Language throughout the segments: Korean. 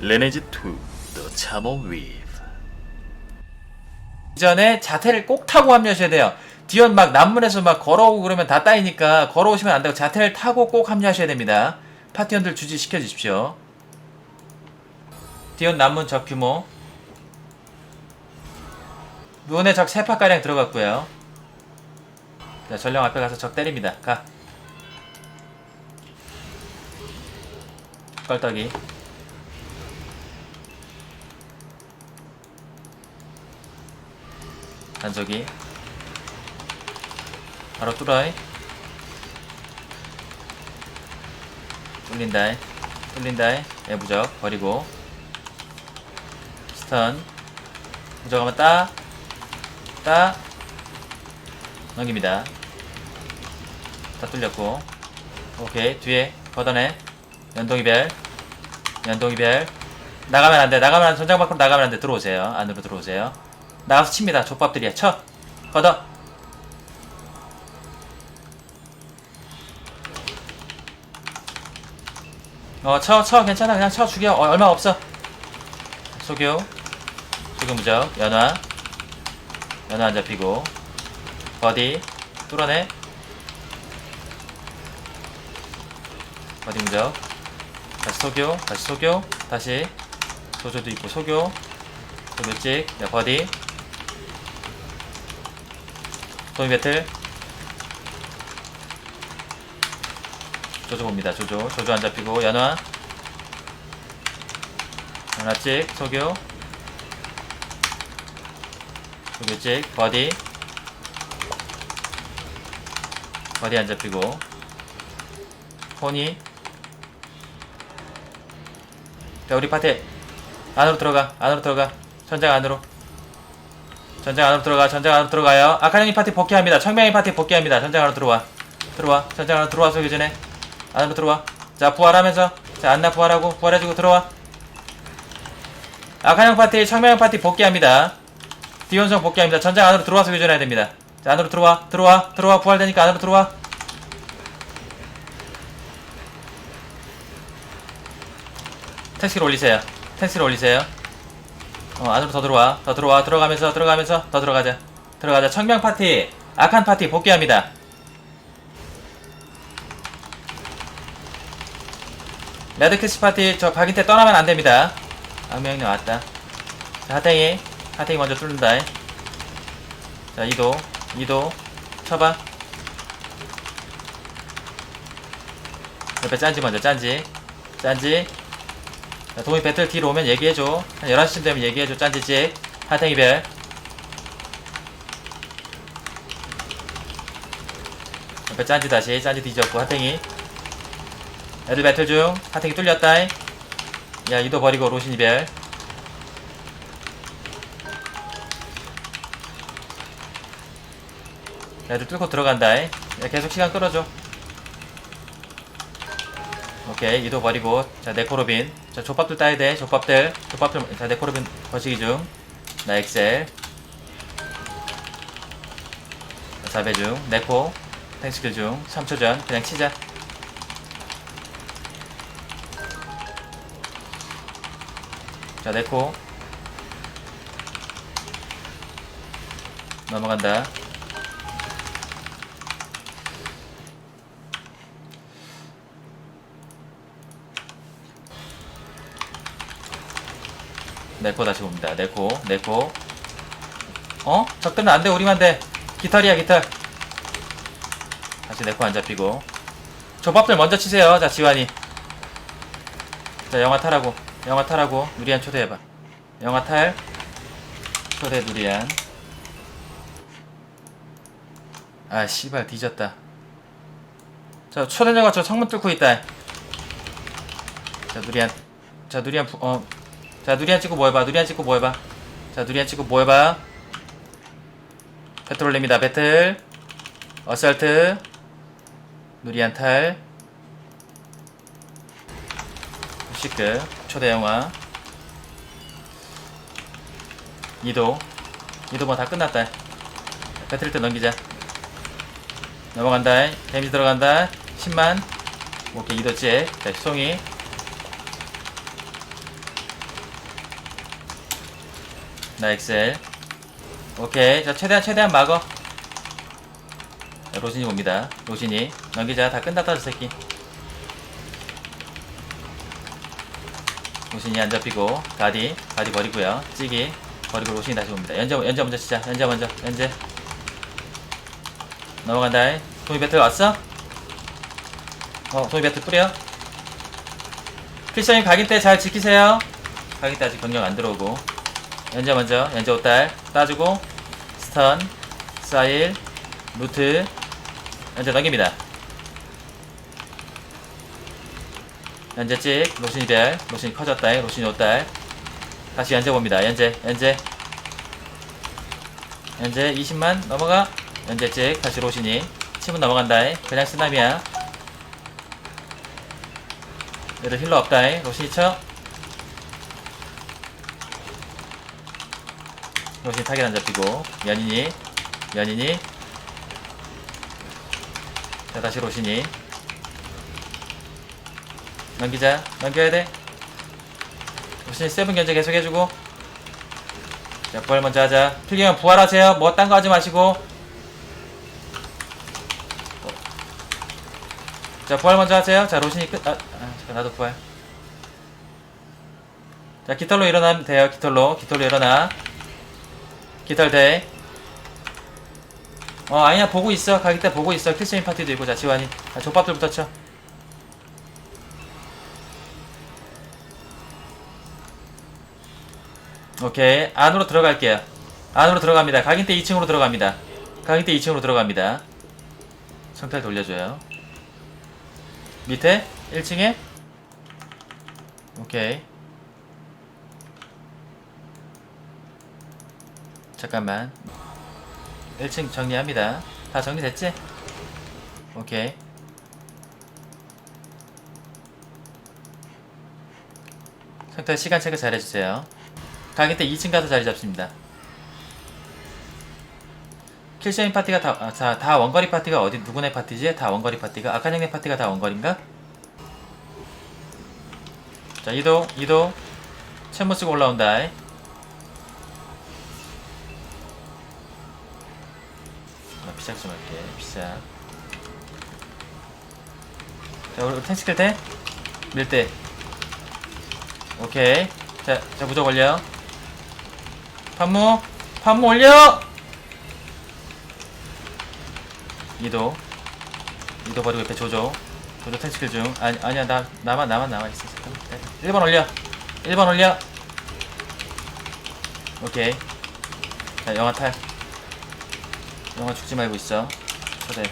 레네즈 2 The Chamon Weave 이전에 자태를 꼭 타고 합류하셔야 돼요. 디언 막 남문에서 막 걸어오고 그러면 다 따이니까 걸어오시면 안 되고 자태를 타고 꼭 합류하셔야 됩니다. 파티원들 주지시켜 주십시오. 디언 남문 적 규모 문에 적 3파가량 들어갔고요. 자, 전령 앞에 가서 적 때립니다. 가. 껄떡이. 단속이. 바로 뚫어이. 뚫린다이. 뚫린다이. 내부적 버리고. 스턴. 무적하면 따. 따. 넘깁니다. 다 뚫렸고. 오케이. 뒤에 걷어내. 연동이별. 연동이별. 나가면 안 돼. 나가면. 전장 밖으로 나가면 안 돼. 들어오세요. 안으로 들어오세요. 나가서 칩니다. 족밥들이야. 쳐. 걷어. 어, 쳐, 쳐. 괜찮아. 그냥 쳐. 죽여. 어, 얼마 없어. 소교. 소교 무적. 연화. 연화 안 잡히고. 버디. 뚫어내. 버디 무적. 다시 소교. 다시 소교. 다시. 조조도 있고 소교. 소교 찍. 네, 버디. 도미 배틀. 조조 봅니다. 조조. 조조 안 잡히고 연화. 연화 찍. 소교. 소교 찍. 버디. 버디 안 잡히고. 포니. 자, 우리 파티 안으로 들어가. 안으로 들어가. 전장 안으로. 전장 안으로 들어가. 전장 안으로 들어가요. 아카네미 파티 복귀합니다. 청명이 파티 복귀합니다. 전장 안으로 들어와. 들어와. 전장 안으로 들어와. 소기 전에. 안으로 들어와. 자, 부활하면서. 자, 안나 부활하고. 부활해주고 들어와. 아카냥 파티, 청명형 파티 복귀합니다. 디온성 복귀합니다. 전장 안으로 들어와서 교전해야 됩니다. 자, 안으로 들어와. 들어와. 들어와. 부활되니까 안으로 들어와. 택시를 올리세요. 택시를 올리세요. 어, 안으로 더 들어와. 더 들어와. 들어가면서, 들어가면서, 더 들어가자. 들어가자. 청명 파티, 아칸 파티 복귀합니다. 레드캐시 파티, 저 박인 태 떠나면 안 됩니다. 악명이 나왔다. 자, 하탱이. 하탱이 먼저 뚫는다. 자, 이도. 이도. 쳐봐. 옆에 짠지 먼저, 짠지. 짠지. 자, 도미 배틀 뒤로 오면 얘기해줘. 한 11시쯤 되면 얘기해줘. 짠지찍. 하탱이별. 옆에 짠지 다시. 짠지 뒤졌고. 하탱이. 애들 배틀 중. 하탱이 뚫렸다. 야, 이도 버리고 로신 이별. 애들 뚫고 들어간다. 야, 계속 시간 끌어줘. 오케이 이도 버리고 자 네코로빈 자 족밥들 따야 돼. 족밥들. 족밥들 자 네코로빈 거시기 중나 엑셀. 자 4배 중. 네코. 탱스킬 중. 3초 전. 그냥 치자. 자 네코. 넘어간다 네코 다시 봅니다. 네코, 네코. 어? 적들은 안 돼, 우리만 돼. 깃털이야, 깃털. 다시 네코 안 잡히고. 조밥들 먼저 치세요. 자, 지환이. 자, 영화 타라고. 영화 타라고. 누리안 초대해봐. 영화 탈. 초대 누리안. 아, 씨발, 뒤졌다. 자, 초대녀가 저 창문 뚫고 있다. 자, 누리안. 자, 누리안, 부- 어, 자 누리안 찍고 뭐 해봐? 누리안 찍고 뭐 해봐? 자 누리안 찍고 뭐 해봐? 배틀 올립니다. 배틀. 어설트. 누리안 탈. 시크. 초대 영화. 이도. 이도 뭐 다 끝났다. 배틀 때 넘기자. 넘어간다. 데미지 들어간다. 10만. 오케이 이도 째 자, 송이 나 엑셀. 오케이. 자, 최대한, 최대한 막어. 자, 로신이 봅니다. 로신이. 넘기자. 다 끝났다, 저 새끼. 로신이 안 잡히고, 가디. 가디 버리고요. 찌기. 버리고 로신이 다시 봅니다. 연재, 연재 먼저 치자. 연재 먼저. 연재. 넘어간다. 도미 배틀 왔어? 어, 도미 배틀 뿌려. 필성이 각인 때 잘 지키세요. 각인 때 아직 경력 안 들어오고. 연재 먼저, 연재 옷달 따주고, 스턴, 사일, 루트, 연재 넘깁니다. 연재 찍, 로신 이 별, 로신이 커졌다, 로신이 옷달. 다시 연재 봅니다. 연재, 연재. 연재 20만 넘어가. 연재 찍, 다시 로신이. 침은 넘어간다. 그냥 쓰나미야. 얘들 힐러 없다. 로신이 쳐. 로신 타겟 안 잡히고. 연인이 연인이. 자 다시 로신이. 넘기자. 넘겨야 돼. 로신이 세븐 견제 계속 해주고. 자 부활 먼저 하자. 필기면 부활하세요. 뭐 딴 거 하지 마시고. 자 부활 먼저 하세요. 자 로신이 끝. 아, 아 잠깐 나도 부활. 자 깃털로 일어나면 돼요. 깃털로. 깃털로 일어나 돼. 어 아니야 보고 있어. 가기 때 보고 있어. 킬스인 파티도 있고 자 지환이. 자 족밥들부터 쳐. 오케이. 안으로 들어갈게요. 안으로 들어갑니다. 각인 때 2층으로 들어갑니다. 각인 때 2층으로 들어갑니다. 성탈 돌려줘요. 밑에? 1층에? 오케이 잠깐만. 1층 정리합니다. 다 정리됐지? 오케이. 상태 시간 체크 잘 해주세요. 가기 때 2층 가서 자리 잡습니다. 킬쉐인 파티가 다, 아, 자, 다 원거리 파티가 어디 누구네 파티지? 다 원거리 파티가 아카냥네 파티가 다 원거리인가? 자 이동 이동. 채무 쓰고 올라온다 나 비작 좀 할게. 비작. 자 우리 탱스킬 돼? 밀대 오케이. 자, 자 무적 올려. 판무 판무 올려! 이도. 이도 버리고 옆에 조조. 조조 탱스킬 중. 아니, 아니야 나 나만 나만 남아있어. 잠깐만 1번 올려. 1번 올려. 오케이. 자 영화 탈 영화 죽지 말고 있어. 초대.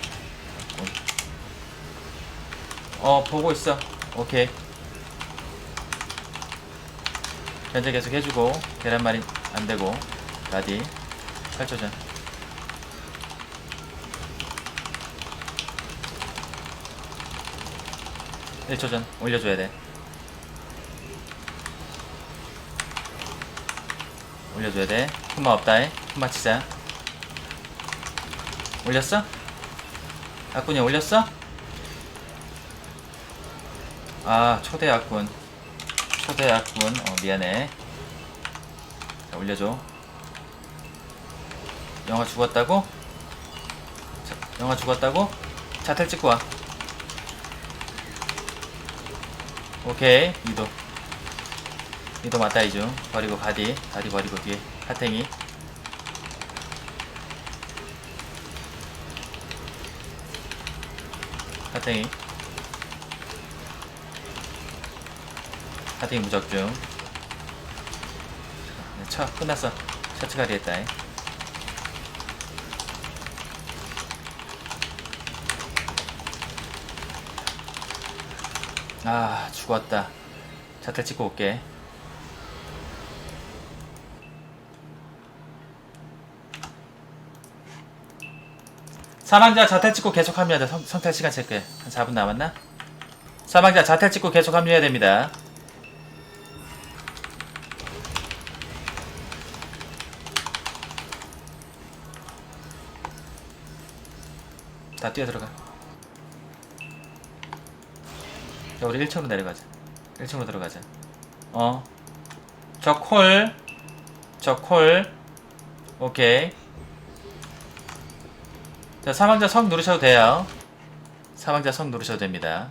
어, 보고 있어. 오케이. 견제 계속 해주고, 계란말이 안 되고, 라디. 8초 전. 일초전 올려줘야 돼. 올려줘야 돼. 흠마 없다, 해. 흠마 치자. 올렸어? 아꾼이 올렸어? 아 초대 아꾼. 초대 아꾼. 어 미안해. 자 올려줘. 영화 죽었다고? 자, 영화 죽었다고? 자탈 찍고 와. 오케이 이도. 이도 맞다 이중. 버리고 가디. 가디 버리고 뒤에. 하탱이 하탱이. 하탱이 무적중. 네, 쳐 끝났어. 셔츠 가리 했다. 아 죽었다. 자탈 찍고 올게 사망자 자탈 찍고 계속 합류하자. 성, 성탈 시간 체크해. 한 4분 남았나? 사망자 자탈 찍고 계속 합류해야 됩니다. 다 뛰어 들어가. 자, 우리 1층으로 내려가자. 1층으로 들어가자. 어. 저 콜. 저 콜. 오케이. 자, 사망자 성 누르셔도 돼요. 사망자 성 누르셔도 됩니다.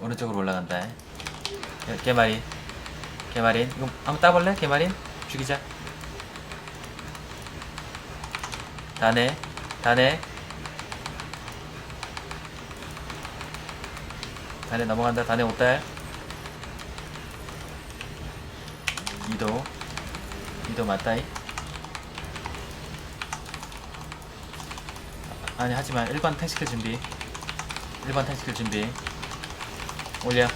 오른쪽으로 올라간다. 개- 개마린. 개마린. 이거 한번 따볼래? 개마린? 죽이자. 다네. 다네. 다네 넘어간다. 다네 옷달. 이도. 이도 맞다이. 아니 하지만 1번 탱스킬 준비. 1번 탱스킬 준비. 올려.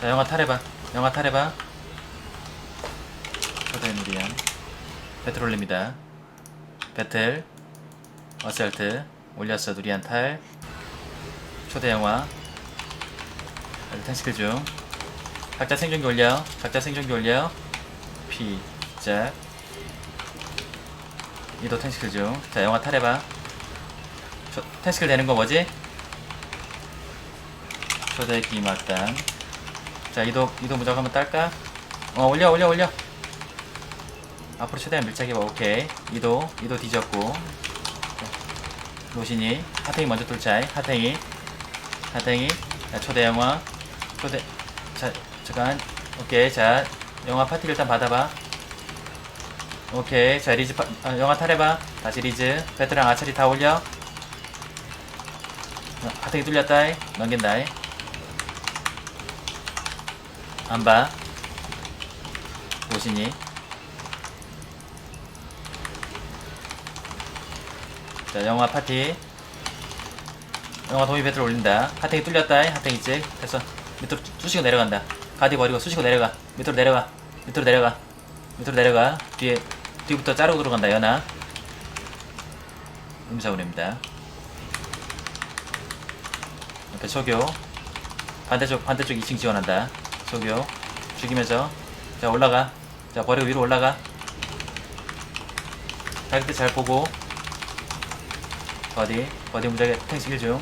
자 영화 탈해봐. 영화 탈해봐. 초대 누리안. 배틀 올립니다. 배틀. 어설트 올렸어 누리안 탈 초대 영화 탱스킬 중 각자 생존기 올려. 각자 생존기 올려. 피, 짝. 이도 텐스킬 중. 자, 영화 탈해봐. 저, 텐스킬 되는 거 뭐지? 초대기 막단. 자, 이도, 이도 무적 한번 딸까? 어, 올려, 올려, 올려. 앞으로 최대한 밀착해봐. 오케이. 이도, 이도 뒤졌고. 자, 로신이. 하탱이 먼저 뚫자이. 하탱이. 하탱이. 자, 초대 영화. 초대. 자, 잠깐. 오케이. 자, 영화 파티 일단 받아봐. 오케이. 자, 리즈 파, 아, 영화 탈해봐. 다시 리즈. 배트랑 아차리 다 올려. 어, 하탱이 뚫렸다이. 넘긴다이. 안 봐. 오시니. 자, 영화 파티. 영화 도미 배틀 올린다. 하탱이 뚫렸다이. 하탱이 찍. 됐어. 밑으로 쑤시고 내려간다. 가디 버리고 쑤시고 내려가. 밑으로 내려가. 밑으로 내려가. 밑으로 내려가. 뒤에 뒤부터 자르고 들어간다. 연아. 음사운입니다. 이렇게 소교. 반대쪽 반대쪽 2층 지원한다. 소교. 죽이면서 자 올라가. 자 버리고 위로 올라가. 자기 때잘 보고. 버디 버디 무작위 탱시킬 중.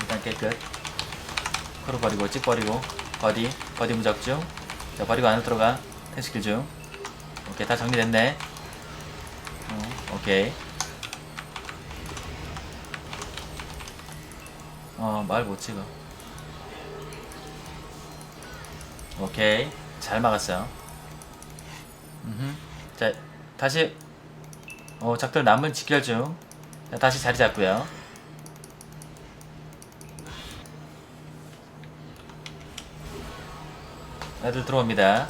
일단, 깨끗. 크로 버리고 찍 버리고 버디 버디 무적 중자 버리고 안으로 들어가. 테스킬 중. 오케이 다 정리됐네. 어, 오케이. 어말 못 찍어. 오케이. 잘 막았어 음흠. 자 다시 어 작들 남은 직결 중 자, 다시 자리 잡고요 애들 들어옵니다.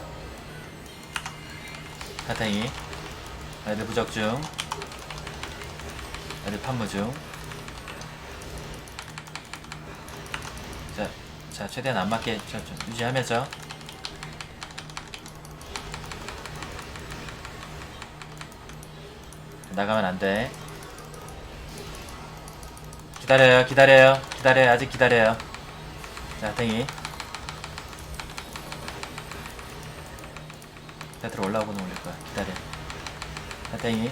사탕이. 애들 부적 중. 애들 판무 중. 자, 자, 최대한 안 맞게 유지하면서. 나가면 안 돼. 기다려요, 기다려요, 기다려요, 아직 기다려요. 자, 땡이. 배트로 올라오고는 올릴 거야. 기다려. 하탱이.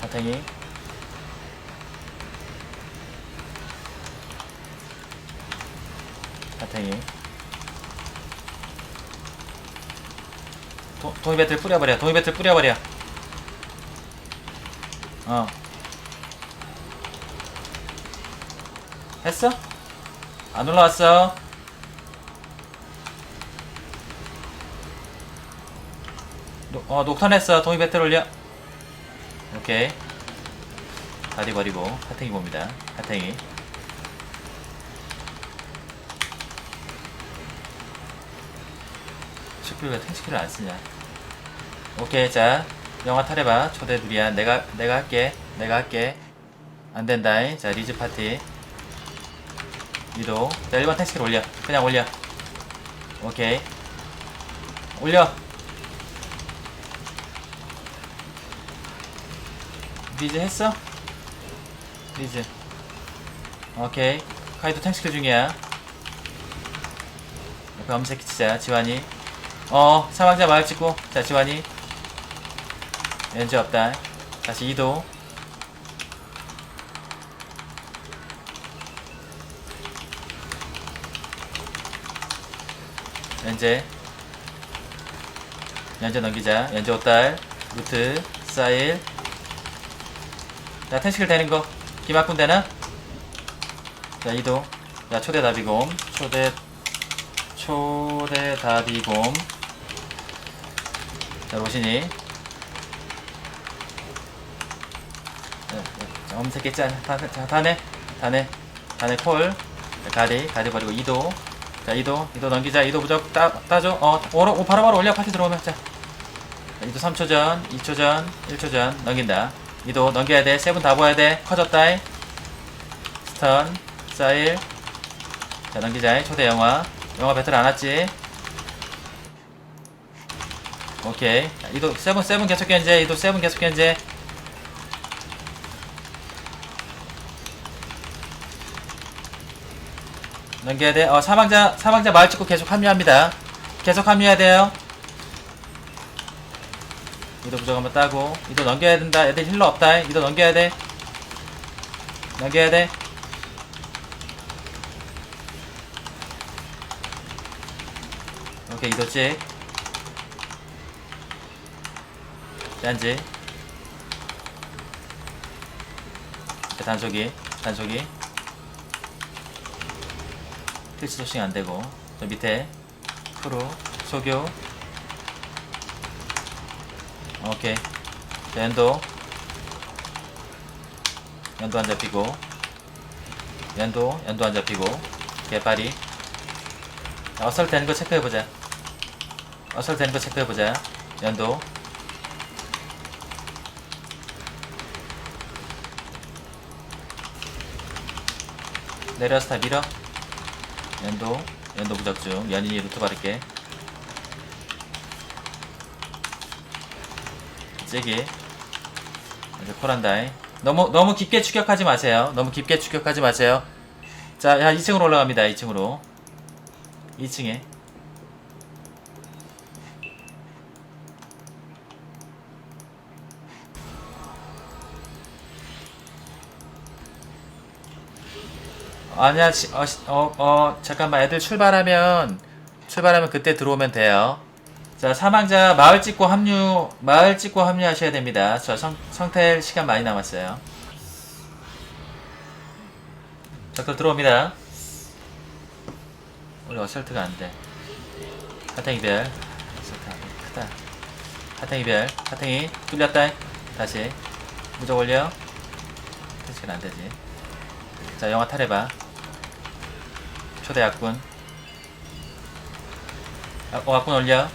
하탱이. 하탱이. 도, 동이 배틀 뿌려버려. 동이 배틀 뿌려버려. 어. 했어? 안 올라왔어. 노- 어 녹턴 했어 동이 배틀 올려 오케이 다리 버리고 하탱이 봅니다 하탱이 슈플 왜 탱스킬을 안 쓰냐? 오케이 자 영화 탈해봐. 초대 누리야. 내가 내가 할게. 내가 할게. 안 된다잉. 자 리즈 파티. 이도. 자 1번 탱스킬 올려. 그냥 올려. 오케이. 올려. 리즈 했어? 리즈. 오케이. 카이도 탱스킬 중이야. 옆에 엄색 치자. 지환이 어 사망자 마을 찍고 자 지환이. 연지 없다 다시 이도. 연재 연재 넘기자. 연재 오딸 루트 사일. 자 텐식을 되는 거. 기막군 되나? 자 이도. 자 초대 다비곰. 초대 초대 다비곰 자 로신이. 자, 자, 엄색개 짠 다, 자, 다네 다네 다네 콜. 자, 가리 가리 버리고 이도. 자 이도 이도 넘기자. 이도 부적 따, 따줘. 어 오로 오, 바로바로 올려. 파티 들어오면. 자. 자, 이도 3초 전 2초 전 1초 전 넘긴다. 이도 넘겨야 돼. 세븐 다 보아야 돼. 커졌다. 스턴 사일. 자 넘기자. 초대 영화. 영화 배틀 안 왔지 오케이 자, 이도 세븐 세븐 계속 견제 이도 세븐 계속 견제 넘겨야 돼. 어, 사망자, 사망자 마을 찍고 계속 합류합니다. 계속 합류해야 돼요. 이도 부적 한번 따고. 이도 넘겨야 된다. 애들 힐러 없다. 이도 넘겨야 돼. 넘겨야 돼. 오케이, 이도 찍. 짠지. 단속이, 단속이. 필수 소싱 안 되고. 저 밑에 프로 소교. 오케이. 자, 연도. 연도 안 잡히고. 연도 연도 안 잡히고. 개파리 자, 어설 되는 거 체크해보자. 어설 되는 거 체크해보자. 연도 내려서 다 밀어. 연도 연도 부적중. 연인이 루트 바를게. 찌기. 이제 콜한다이. 너무 너무 깊게 추격하지 마세요. 너무 깊게 추격하지 마세요. 자 야, 2층으로 올라갑니다. 2층으로. 2층에 아니야, 시- 어, 시- 어, 어, 잠깐만, 애들 출발하면, 출발하면 그때 들어오면 돼요. 자, 사망자 마을 찍고 합류, 마을 찍고 합류하셔야 됩니다. 저 성, 성텔 시간 많이 남았어요. 자, 그럼 들어옵니다. 우리 어설트가 안 돼. 하탱이 별. 크다. 하탱이 별. 하탱이 뚫렸다. 다시. 무적 올려. 택시는 안 되지. 자, 영화 탈해봐. 초대 약군. 아, 어, 약군 올려.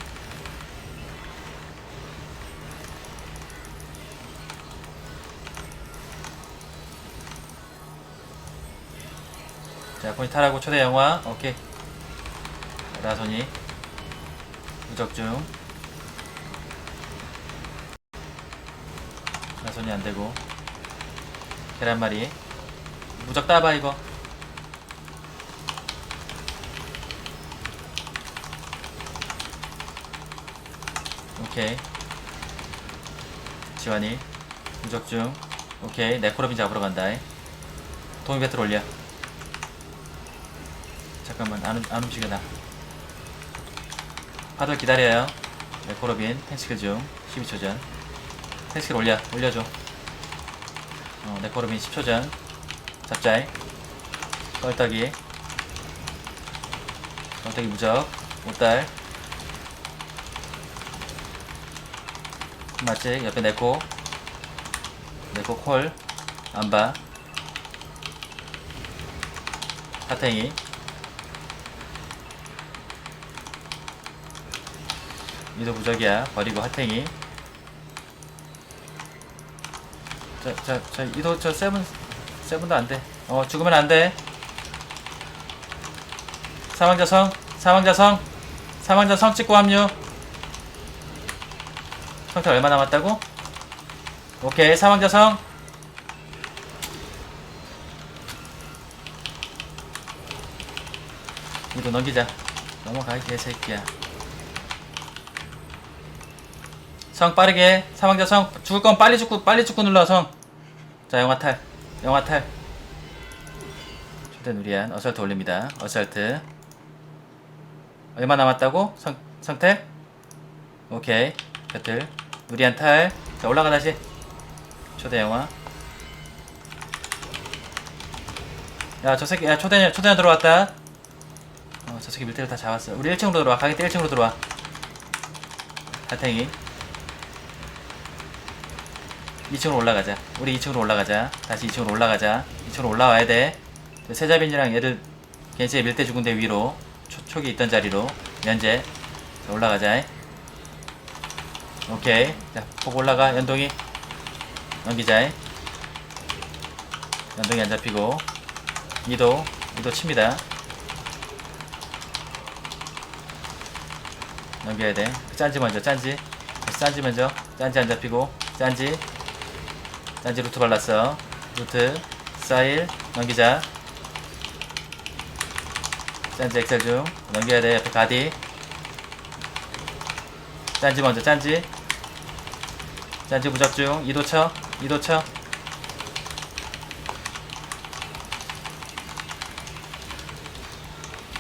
자, 약군이 탈하고 초대 영화. 오케이. 나선이. 무적 중. 나선이 안 되고. 계란말이. 무적 따봐, 이거. 오케이. 지환이 무적 중. 오케이. 네코로빈 잡으러 간다. 도미 배틀 올려. 잠깐만 안, 움- 안 움직여 나. 파도 기다려요. 네코로빈 텐시클 중. 12초 전. 텐시클 올려. 올려줘. 어 네코로빈 10초 전. 잡자이 껄떡이. 껄떡이 무적. 못달 맞지? 옆에 네코. 네코 콜. 안봐 사탱이. 이도 부적이야. 버리고 하탱이. 자, 자, 자, 이도 저 세븐 세븐도 안돼. 어 죽으면 안돼. 사망자 성 사망자 성 사망자 성 찍고 합류 성태 얼마 남았다고? 오케이 사망자 성. 이도 넘기자. 넘어가 이 개새끼야. 성 빠르게. 사망자 성. 죽을 건 빨리 죽고 빨리 죽고 눌러 성자 영화 탈. 영화 탈. 초대 누리안 어설트 올립니다. 어설트. 얼마 남았다고? 성, 성태? 오케이. 배틀 누리안 탈자 올라가 다시. 초대 영화. 야 저 새끼 야 초대 초대 들어왔다. 어 저 새끼 밀대를 다 잡았어. 우리 1층으로 들어와. 가게대 1층으로 들어와. 달팽이. 2층으로 올라가자. 우리 2층으로 올라가자. 다시 2층으로 올라가자. 2층으로 올라와야 돼. 세자빈이랑 얘들 겐지의 밀대 죽은 데 위로 초, 촉이 있던 자리로 면제. 자, 올라가자 오케이. 자 보고 올라가. 연동이. 넘기자 연동이 안 잡히고. 이도 이도 칩니다. 넘겨야 돼. 짠지 먼저 짠지. 짠지 먼저. 짠지 안 잡히고. 짠지. 짠지 루트 발랐어. 루트 사일. 넘기자. 짠지 엑셀 중. 넘겨야 돼. 옆에 가디 짠지 먼저 짠지. 짠지 무적 중. 이도 쳐 이도 쳐.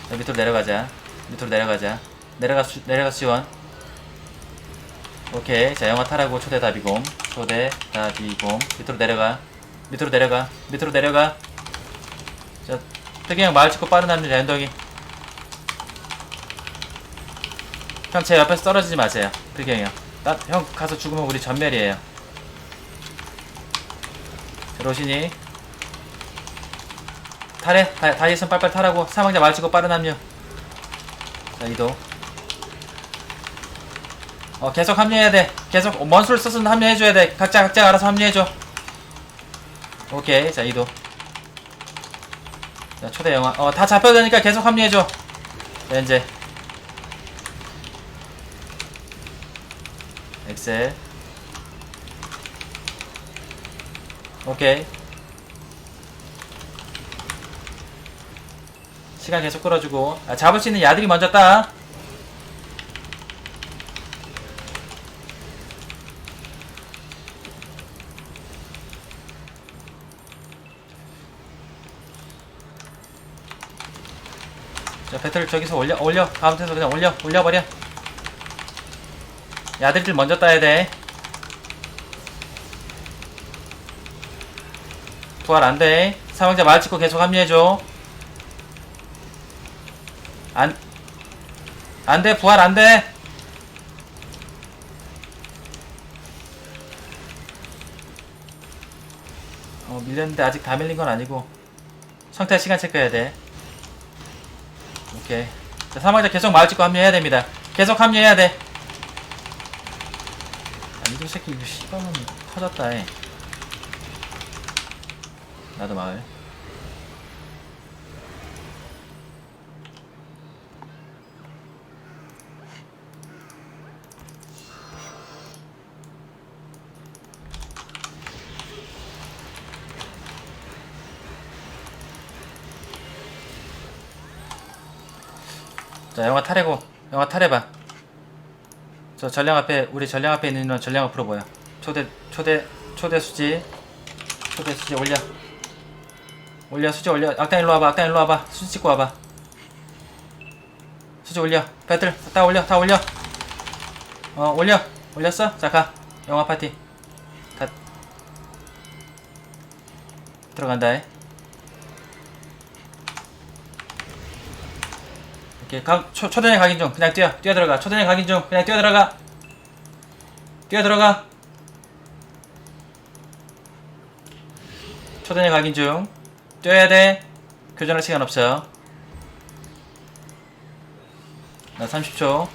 자, 밑으로 내려가자. 밑으로 내려가자. 내려가 수, 내려가 수원. 오케이. 자 영화 타라고 초대 다비곰. 초대 다비곰. 밑으로 내려가. 밑으로 내려가. 밑으로 내려가. 자 특이형 마을 찍고 빠른 남자 연동이 형 제 옆에서 떨어지지 마세요. 특이형이요. 나, 형 가서 죽으면 우리 전멸이에요. 자, 로신이. 타래 다, 다이슨 빨빨 타라고. 사망자 찍고 빠른 합류. 자 이도 어 계속 합류해야 돼. 계속 먼수를 써서 합류해줘야 돼. 각자 각자 알아서 합류해줘. 오케이. 자 이도 자 초대 영화. 어 다 잡혀야 되니까 계속 합류해줘. 자 이제 엑셀 오케이 시간 계속 끌어주고 아, 잡을 수 있는 야들이 먼저 따 자, 배틀 저기서 올려, 올려. 가운데서 그냥 올려, 올려버려. 야들들 먼저 따야 돼. 부활 안 돼. 사망자 말 찍고 계속 합류해줘. 안, 안 돼, 부활 안 돼. 어, 밀렸는데 아직 다 밀린 건 아니고. 성태 시간 체크해야 돼. 오케이. 자, 사망자 계속 마을 찍고 합류해야 됩니다. 계속 합류해야 돼. 새끼, 이거 씨발놈 터졌다, 해. 나도 마을. 자, 영화 탈해고. 영화 탈해봐. 저 전령 앞에, 우리 전령 앞에 있는 인원 전령 앞으로 모여. 초대, 초대, 초대 수지. 초대 수지 올려. 올려, 수지 올려. 악당 일로 와봐, 악당 일로 와봐. 수지 찍고 와봐. 수지 올려. 배틀, 다 올려, 다 올려. 어, 올려. 올렸어? 자, 가. 영화 파티. 가. 들어간다, 해. 각, 초, 초대장 각인 중 그냥 뛰어 뛰어 들어가. 초대장 각인 중 그냥 뛰어 들어가. 뛰어 들어가. 초대장 각인 중 뛰어야 돼. 교전할 시간 없어. 나 30초.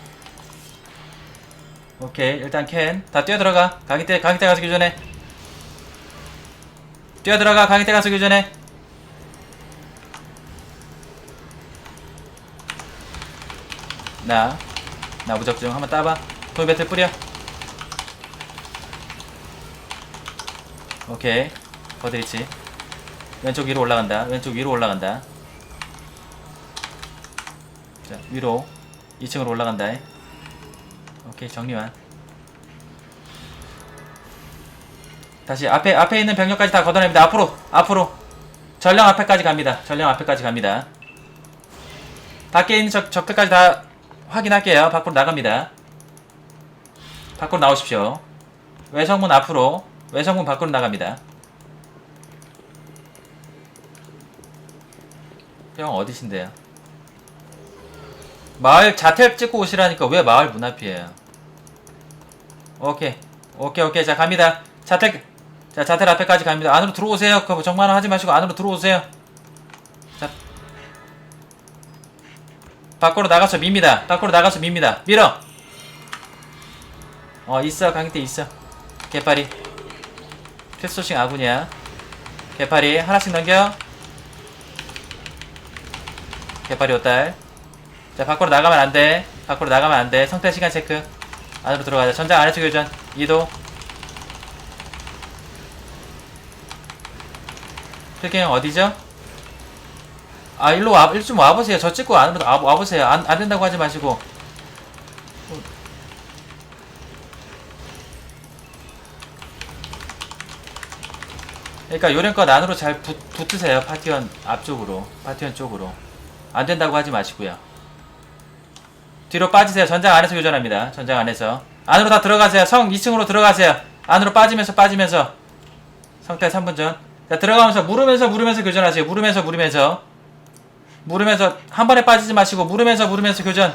오케이. 일단 캔 다 뛰어 들어가. 가기 때 가기 때 가서 교전해. 뛰어 들어가. 가기 때 가서 교전해 나, 나 무적중 한번 따봐. 돌 배틀 뿌려. 오케이. 버드리치. 왼쪽 위로 올라간다. 왼쪽 위로 올라간다. 자, 위로. 2층으로 올라간다. 오케이 정리완. 다시 앞에 앞에 있는 병력까지 다 걷어냅니다. 앞으로 앞으로 전령 앞에까지 갑니다. 전령 앞에까지 갑니다. 밖에 있는 적, 적들까지 다 확인할게요. 밖으로 나갑니다. 밖으로 나오십시오. 외성문 앞으로 외성문 밖으로 나갑니다. 형 어디신데요? 마을 자택 찍고 오시라니까 왜 마을 문 앞이에요? 오케이 오케이 오케이 자 갑니다. 자택 자 자택 앞에까지 갑니다. 안으로 들어오세요. 정말 하지 마시고 안으로 들어오세요. 밖으로 나가서 밉니다. 밖으로 나가서 밉니다. 밀어. 어 있어 강태 있어. 개파리 필소싱 아군이야. 개파리 하나씩 넘겨. 개파리 오딸. 자 밖으로 나가면 안 돼. 밖으로 나가면 안 돼. 성태 시간 체크. 안으로 들어가자. 전장 안에서 교전. 이도. 필경 어디죠? 아 일로 와, 일좀 와보세요. 저 찍고 안으로 와, 와보세요. 안, 안 된다고 하지 마시고. 그러니까 요령껏 안으로 잘 붙, 붙으세요. 파티원 앞쪽으로. 파티원 쪽으로. 안 된다고 하지 마시고요. 뒤로 빠지세요. 전장 안에서 교전합니다. 전장 안에서. 안으로 다 들어가세요. 성 2층으로 들어가세요. 안으로 빠지면서 빠지면서. 성태 3분 전. 자, 들어가면서 물으면서 물으면서 교전하세요. 물으면서 물으면서. 물으면서 한 번에 빠지지 마시고 물으면서 물으면서 교전.